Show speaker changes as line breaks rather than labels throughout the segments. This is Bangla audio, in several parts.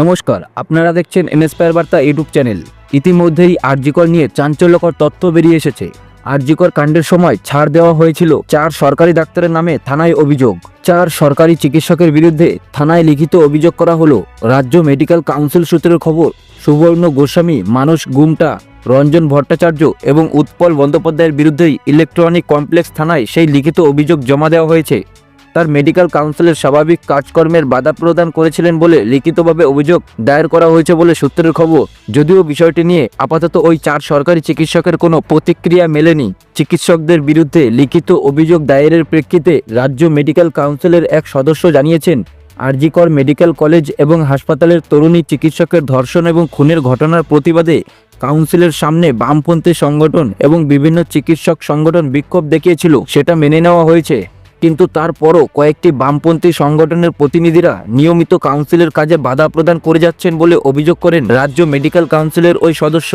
নমস্কার, আপনারা দেখছেন এনএসপায়ার বার্তা ইউটিউব চ্যানেল। ইতিমধ্যেই আরজিকর নিয়ে চাঞ্চল্যকর তথ্য বেরিয়ে এসেছে। আরজিকর কাণ্ডের সময় ছাড় দেওয়া হয়েছিল চার সরকারি ডাক্তারের নামে থানায় অভিযোগ। চার সরকারি চিকিৎসকের বিরুদ্ধে থানায় লিখিত অভিযোগ করা হলো। রাজ্য মেডিকেল কাউন্সিল সূত্রের খবর, সুবর্ণ গোস্বামী, মানস গুমটা, রঞ্জন ভট্টাচার্য এবং উৎপল বন্দ্যোপাধ্যায়ের বিরুদ্ধেই ইলেকট্রনিক কমপ্লেক্স থানায় সেই লিখিত অভিযোগ জমা দেওয়া হয়েছে। তার মেডিকেল কাউন্সিলের স্বাভাবিক কাজকর্মের বাধা প্রদান করেছিলেন বলে লিখিতভাবে অভিযোগ দায়ের করা হয়েছে বলে সূত্রের খবর। যদিও বিষয়টি নিয়ে আপাতত ওই চার সরকারি চিকিৎসকের কোনো প্রতিক্রিয়া মেলেনি। চিকিৎসকদের বিরুদ্ধে লিখিত অভিযোগ দায়েরের প্রেক্ষিতে রাজ্য মেডিকেল কাউন্সিলের এক সদস্য জানিয়েছেন, আরজিকর মেডিকেল কলেজ এবং হাসপাতালের তরুণী চিকিৎসকের ধর্ষণ এবং খুনের ঘটনার প্রতিবাদে কাউন্সিলের সামনে বামপন্থী সংগঠন এবং বিভিন্ন চিকিৎসক সংগঠন বিক্ষোভ দেখিয়েছিল। সেটা মেনে নেওয়া হয়েছে। কিন্তু তারপরও কয়েকটি বামপন্থী সংগঠনের প্রতিনিধিরা নিয়মিত কাউন্সিলের কাজে বাধা প্রদান করে যাচ্ছেন বলে অভিযোগ করেন রাজ্য মেডিকেল কাউন্সিলের ওই সদস্য।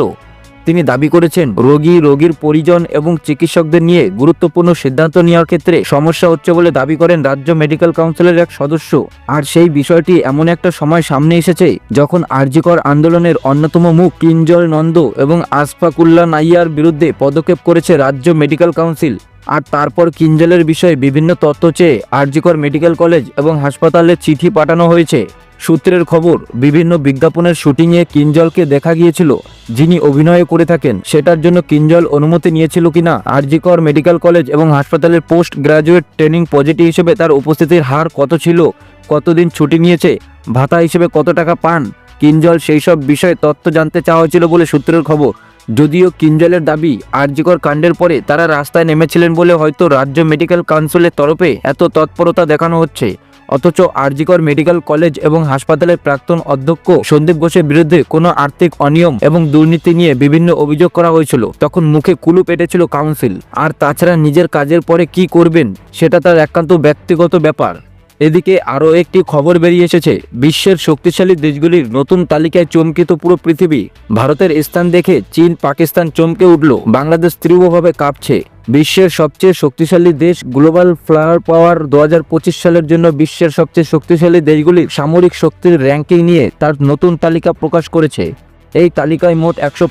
তিনি দাবি করেছেন, রোগী, রোগীর পরিজন এবং চিকিৎসকদের নিয়ে গুরুত্বপূর্ণ সিদ্ধান্ত নেওয়ার ক্ষেত্রে সমস্যা হচ্ছে বলে দাবি করেন রাজ্য মেডিকেল কাউন্সিলের এক সদস্য। আর সেই বিষয়টি এমন একটা সময় সামনে এসেছে যখন আরজিকর আন্দোলনের অন্যতম মুখ কিঞ্জল নন্দ এবং আসফাকুল্লা নাইয়ার বিরুদ্ধে পদক্ষেপ করেছে রাজ্য মেডিকেল কাউন্সিল। আর তারপর কিঞ্জলের বিষয়ে বিভিন্ন তথ্য চেয়ে আরজিকর মেডিকেল কলেজ এবং হাসপাতালে চিঠি পাঠানো হয়েছে। সূত্রের খবর, বিভিন্ন বিজ্ঞাপনের শুটিংয়ে কিঞ্জলকে দেখা গিয়েছিল, যিনি অভিনয় করে থাকেন। সেটার জন্য কিঞ্জল অনুমতি নিয়েছিল কিনা, আরজিকর মেডিকেল কলেজ এবং হাসপাতালের পোস্ট গ্রাজুয়েট ট্রেনিং পজিটিভ হিসেবে তার উপস্থিতির হার কত ছিল, কতদিন ছুটি নিয়েছে, ভাতা হিসেবে কত টাকা পান, কিঞ্জল সেই সব বিষয়ে তথ্য জানতে চাওয়া হয়েছিল বলে সূত্রের খবর। যদিও কিঞ্জলের দাবি আরজিকর কাণ্ডের পরে তারা রাস্তায় নেমেছিলেন বলে হয়তো রাজ্য মেডিকেল কাউন্সিলের তরফে এত তৎপরতা দেখানো হচ্ছে। অথচ আরজিকর মেডিকেল কলেজ এবং হাসপাতালের প্রাক্তন অধ্যক্ষ সন্দীপ ঘোষের বিরুদ্ধে কোনো আর্থিক অনিয়ম এবং দুর্নীতি নিয়ে বিভিন্ন অভিযোগ করা হয়েছিল। তখন মুখে কুলু পেটেছিল কাউন্সিল। আর তাছাড়া নিজের কাজের পরে কি করবেন, সেটা তার একান্ত ব্যক্তিগত ব্যাপার। এদিকে আরও একটি খবর বেরিয়ে এসেছে। বিশ্বের শক্তিশালী দেশগুলির নতুন তালিকায় চমকিত পুরো পৃথিবী। ভারতের স্থান দেখে চীন, পাকিস্তান চমকে উঠল। বাংলাদেশ তীব্রভাবে কাঁপছে। বিশ্বের সবচেয়ে শক্তিশালী দেশ গ্লোবাল ফ্লাওয়ার পাওয়ার দু হাজার পঁচিশ সালের জন্য বিশ্বের সবচেয়ে শক্তিশালী দেশগুলির সামরিক শক্তির র্যাঙ্কিং নিয়ে তার নতুন তালিকা প্রকাশ করেছে। এই তালিকায় মোট একশো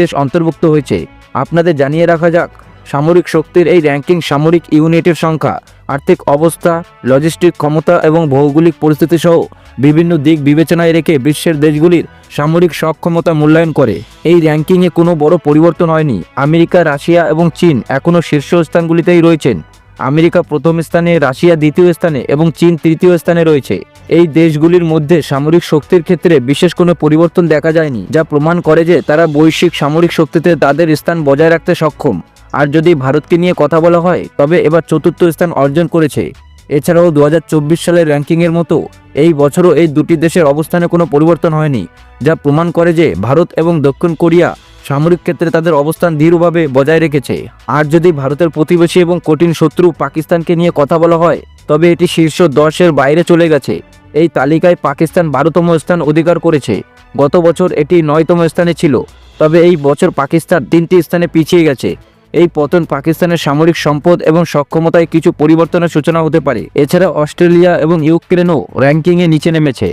দেশ অন্তর্ভুক্ত হয়েছে। আপনাদের জানিয়ে রাখা যাক, সামরিক শক্তির এই র্যাঙ্কিং সামরিক ইউনিটের সংখ্যা। আর্থিক অবস্থা, লজিস্টিক ক্ষমতা এবং ভৌগোলিক পরিস্থিতি সহ বিভিন্ন দিক বিবেচনায় রেখে বিশ্বের দেশগুলির সামরিক সক্ষমতা মূল্যায়ন করে। এই র্যাঙ্কিংয়ে কোনো বড় পরিবর্তন হয়নি। আমেরিকা, রাশিয়া এবং চীন এখনও শীর্ষস্থানগুলিতেই রয়েছেন। আমেরিকা প্রথম স্থানে, রাশিয়া দ্বিতীয় স্থানে এবং চীন তৃতীয় স্থানে রয়েছে। এই দেশগুলির মধ্যে সামরিক শক্তির ক্ষেত্রে বিশেষ কোনো পরিবর্তন দেখা যায়নি, যা প্রমাণ করে যে তারা বৈশ্বিক সামরিক শক্তিতে তাদের স্থান বজায় রাখতে সক্ষম। আর যদি ভারতকে নিয়ে কথা বলা হয়, তবে এবার চতুর্থ স্থান অর্জন করেছে। এছাড়াও দু হাজার চব্বিশ সালের র্যাঙ্কিংয়ের মতো এই বছরও এই দুটি দেশের অবস্থানে কোনো পরিবর্তন হয়নি, যা প্রমাণ করে যে ভারত এবং দক্ষিণ কোরিয়া সামরিক ক্ষেত্রে তাদের অবস্থান দৃঢ়ভাবে বজায় রেখেছে। আর যদি ভারতের প্রতিবেশী এবং কঠিন শত্রু পাকিস্তানকে নিয়ে কথা বলা হয়, তবে এটি শীর্ষ দশের বাইরে চলে গেছে। এই তালিকায় পাকিস্তান বারোতম স্থান অধিকার করেছে। গত বছর এটি নয়তম স্থানে ছিল, তবে এই বছর পাকিস্তান তিনটি স্থানে পিছিয়ে গেছে। এই পতন পাকিস্তানের সামরিক সম্পদ এবং সক্ষমতায় কিছু পরিবর্তনের সূচনা হতে পারে। এছাড়া অস্ট্রেলিয়া এবং ইউক্রেনও র্যাঙ্কিংয়ে নিচে নেমেছে।